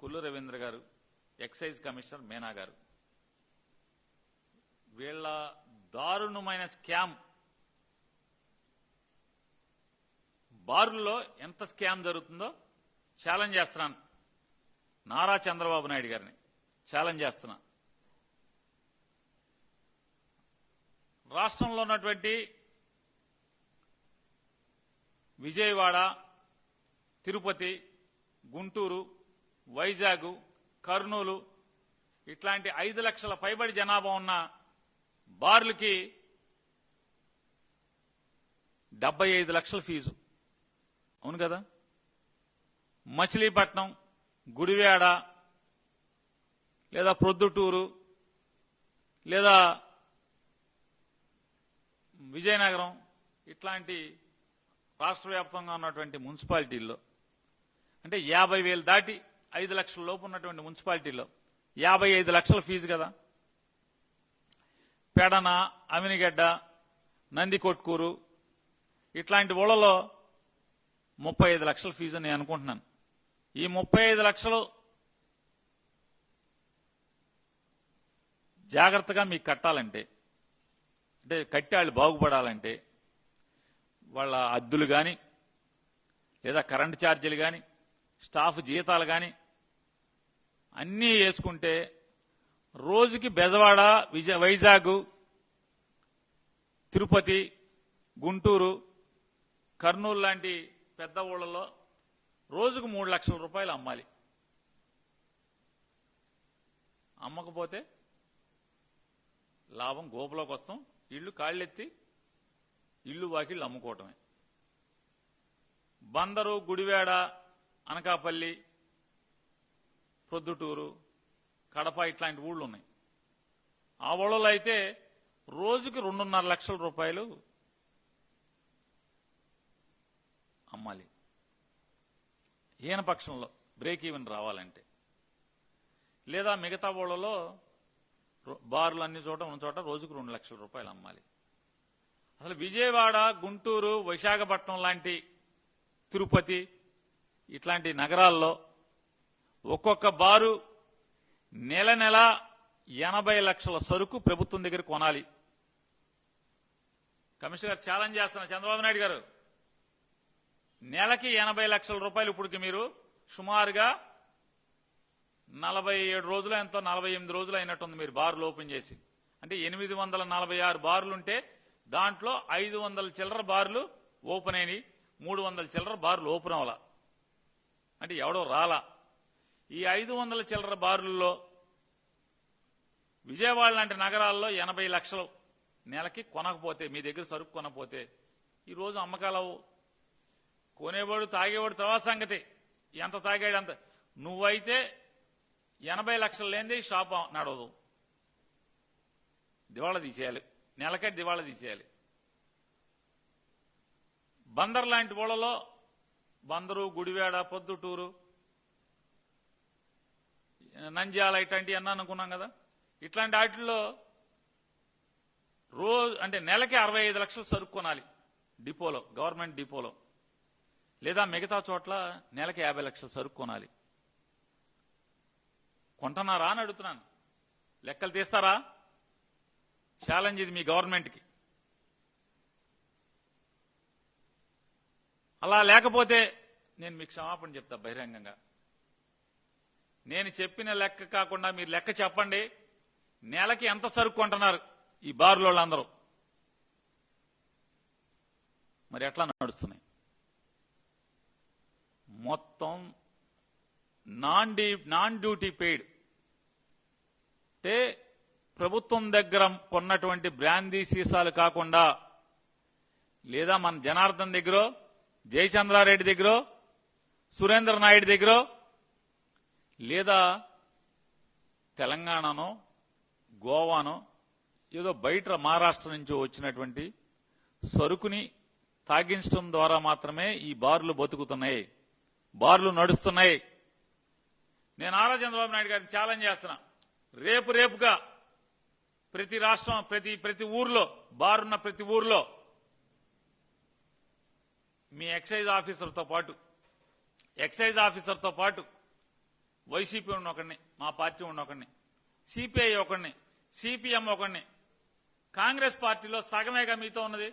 కుల్లు రవీంద్ర గారు excise commissioner Meena గారు. వీళ్ళ దారుణమైన స్కామ్. బారుల్లో ఎంత స్కామ్ జరుగుతుందో ఛాలెంజ్ చేస్తున్నాను. నారా చంద్రబాబు నాయుడు గారిని ఛాలెంజ్ చేస్తున్నా. రాష్ట్రంలో ఉన్నటువంటి విజయవాడ తిరుపతి గుంటూరు వైజాగ్ కర్నూలు ఇట్లాంటి ఐదు లక్షల పైబడి జనాభా ఉన్న బార్లకి డెబ్బై ఐదు లక్షల ఫీజు. అవును కదా? మచిలీపట్నం గుడివాడ లేదా ప్రొద్దుటూరు లేదా విజయనగరం ఇట్లాంటి రాష్ట్ర వ్యాప్తంగా ఉన్నటువంటి మున్సిపాలిటీల్లో అంటే యాభై వేలు దాటి ఐదు లక్షల లోపు ఉన్నటువంటి మున్సిపాలిటీలో. యాభై ఐదు లక్షల ఫీజు కదా. పెడన అమినిగడ్డ నందికొట్కూరు ఇట్లాంటి ఊళ్ళలో ముప్పై ఐదు లక్షల ఫీజు అని నేను అనుకుంటున్నాను. ఈ ముప్పై ఐదు లక్షలు జాగ్రత్తగా మీకు కట్టాలంటే అంటే కట్టి వాళ్ళు బాగుపడాలంటే వాళ్ళ అద్దులు కానీ లేదా కరెంటు ఛార్జీలు కానీ స్టాఫ్ జీతాలు కానీ అన్నీ వేసుకుంటే రోజుకి బెజవాడ విజయ వైజాగ్ తిరుపతి గుంటూరు కర్నూలు లాంటి పెద్ద ఊళ్ళలో రోజుకు మూడు లక్షల రూపాయలు అమ్మాలి. అమ్మకపోతే లాభం గోపులోకి వస్తాం. ఇళ్ళు కాళ్ళెత్తి ఇల్లు వాకిళ్ళు అమ్ముకోవటమే. బందరు గుడివేడ అనకాపల్లి ప్రొద్దుటూరు కడప ఇట్లాంటి ఊళ్ళు ఉన్నాయి ఆ ఊళ్ళలో అయితే రోజుకి రెండున్నర లక్షల రూపాయలు అమ్మాలి. ఈయన పక్షంలో బ్రేక్ ఈవెన్ రావాలంటే. లేదా మిగతా ఊళ్ళలో బార్లు అన్ని చోట ఉన్న చోట రోజుకు రెండు లక్షల రూపాయలు అమ్మాలి. అసలు విజయవాడ గుంటూరు విశాఖపట్నం లాంటి తిరుపతి ఇట్లాంటి నగరాల్లో ఒక్కొక్క బారు నెల నెల ఎనభై లక్షల సరుకు ప్రభుత్వం దగ్గర కొనాలి. కమిషనర్ ఛాలెంజ్ చేస్తున్నారు. చంద్రబాబు నాయుడు గారు నెలకి ఎనభై లక్షల రూపాయలు ఇప్పటికి మీరు సుమారుగా నలభై ఏడు రోజులు ఎంతో నలభై ఎనిమిది రోజులు అయినట్టుంది మీరు బార్లు ఓపెన్ చేసి. అంటే ఎనిమిది వందల నలభై ఆరు బార్లు ఉంటే దాంట్లో ఐదు వందల చిల్లర బార్లు ఓపెన్ అయినాయి. మూడు వందల చిల్లర బార్లు ఓపెన్ అవ్వాలి? అంటే ఎవడో రాలా. ఈ ఐదు వందల చిల్లర బార్లలో విజయవాడ లాంటి నగరాల్లో ఎనభై లక్షలు నెలకి కొనకపోతే మీ దగ్గర సరుకు కొనకపోతే ఈరోజు అమ్మకాలు కొనేవాడు తాగేవాడు తర్వాత సంగతి. ఎంత తాగాడు అంత. నువ్వైతే ఎనభై లక్షలు లేనిదే షాప్ నడవదు దివాళా తీసేయాలి. నెలకే దివాళా తీసేయాలి. బందర్ లాంటి ఊళ్ళలో బందరు గుడివాడ పొద్దుటూరు నంద్యాల ఇట్లాంటివి అన్నా అనుకున్నాం కదా. ఇట్లాంటి వాటిల్లో రోజు అంటే నెలకి అరవై ఐదు లక్షలు సరుకు కొనాలి డిపోలో గవర్నమెంట్ డిపోలో. లేదా మిగతా చోట్ల నెలకి యాభై లక్షలు సరుకు కొనాలి కొంటున్నారా అని అడుగుతున్నాను. లెక్కలు తీస్తారా? ఛాలెంజ్ ఇది మీ గవర్నమెంట్కి. అలా లేకపోతే నేను మీకు క్షమాపణ చెప్తా బహిరంగంగా. నేను చెప్పిన లెక్క కాకుండా మీరు లెక్క చెప్పండి. నెలకి ఎంత సరుకు కొంటున్నారు ఈ బార్లో వాళ్ళందరూ? మరి ఎట్లా నడుస్తున్నాయి? మొత్తం non due non duty paid. అంటే ప్రభుత్వం దగ్గర కొన్నటువంటి బ్రాందీ సీసాలు కాకుండా లేదా మన జనార్దన్ దగ్గర జయచంద్రారెడ్డి దగ్గర సురేంద్ర నాయుడు దగ్గర లేదా తెలంగాణనో గోవానో ఏదో బయట మహారాష్ట్ర నుంచి వచ్చినటువంటి సరుకుని తాగించడం ద్వారా మాత్రమే ఈ బార్లు బతుకుతున్నాయి. బార్లు నడుస్తున్నాయి. నేను ఆరా చంద్రబాబు నాయుడు గారిని ఛాలెంజ్ చేస్తున్నా. రేపు రేపుగా ప్రతి రాష్ట్రం ప్రతి ప్రతి ఊర్లో బారున్న ప్రతి ఊర్లో మీ ఎక్సైజ్ ఆఫీసర్తో పాటు ఎక్సైజ్ ఆఫీసర్తో పాటు వైసీపీ ఉన్న ఒకడిని మా పార్టీ ఉన్న ఒకడిని సిపిఐ ఒకడిని సిపిఎం ఒకడిని కాంగ్రెస్ పార్టీలో సగమేగా మీతో ఉన్నది.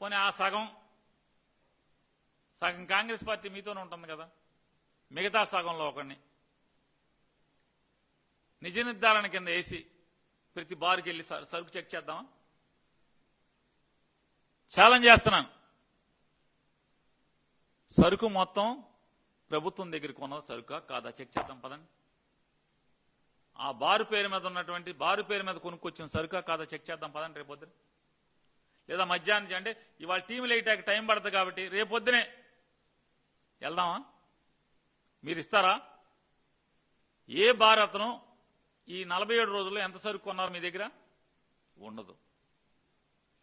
పోనీ ఆ సగం సగం కాంగ్రెస్ పార్టీ మీతోనే ఉంటుంది కదా. మిగతా సగంలో ఒకడిని. నిజ నిర్ధారణ కింద వేసి ప్రతి బారుకి వెళ్ళి సరుకు చెక్ చేద్దామా? ఛాలెంజ్ చేస్తున్నాను. సరుకు మొత్తం ప్రభుత్వం దగ్గర కొన్న సరుకా? కాదా? చెక్ చేద్దాం పదండి. ఆ బారు పేరు మీద ఉన్నటువంటి బారు పేరు మీద కొనుక్కొచ్చిన సరుకా కాదా? చెక్ చేద్దాం పదండి రేపొద్దున. లేదా మధ్యాహ్నం అంటే ఇవాళ టీం లేటాక టైం పడుతుంది కాబట్టి రేపొద్దునే వెళ్దామా? మీరు ఇస్తారా? ఏ బార్ అతను ఈ నలభై ఏడు రోజుల్లో ఎంత సరుకు కొన్నారు మీ దగ్గర? ఉండదు.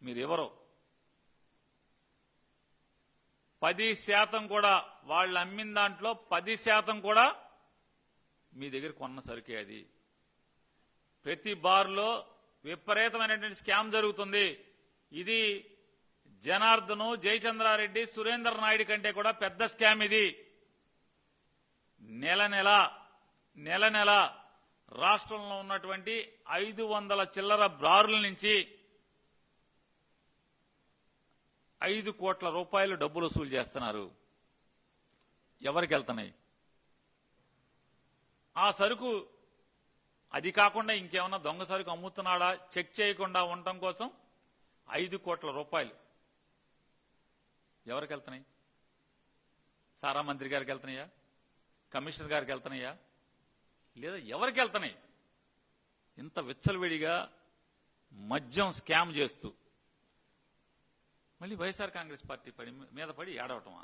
మీరు ఎవరో పది శాతం కూడా వాళ్ళు అమ్మిన దాంట్లో పది శాతం కూడా మీ దగ్గర కొన్న సరుకే అది. ప్రతి బార్లో విపరీతమైనటువంటి స్కామ్ జరుగుతుంది. ఇది జనార్దను జయచంద్రారెడ్డి సురేంద్ర నాయుడు కంటే కూడా పెద్ద స్కామ్ ఇది. నెల నెల నెల నెల రాష్ట్రంలో ఉన్నటువంటి ఐదు వందల చిల్లర బారుల నుంచి ఐదు కోట్ల రూపాయలు డబ్బులు వసూలు చేస్తున్నారు. ఎవరికి వెళ్తున్నాయి ఆ సరుకు అది కాకుండా ఇంకేమన్నా దొంగ సరుకు అమ్ముతున్నాడా? చెక్ చేయకుండా ఉండటం కోసం ఐదు కోట్ల రూపాయలు. ఎవరికి వెళ్తున్నాయి సారా మంత్రి గారికి వెళ్తున్నాయా కమిషనర్ గారికి వెళ్తున్నాయా లేదా ఎవరికి వెళ్తున్నాయి ఇంత విచ్చలవిడిగా మద్యం స్కామ్ చేస్తూ మళ్ళీ వైఎస్ఆర్ కాంగ్రెస్ పార్టీ పడి మీద పడి ఏడవటమా?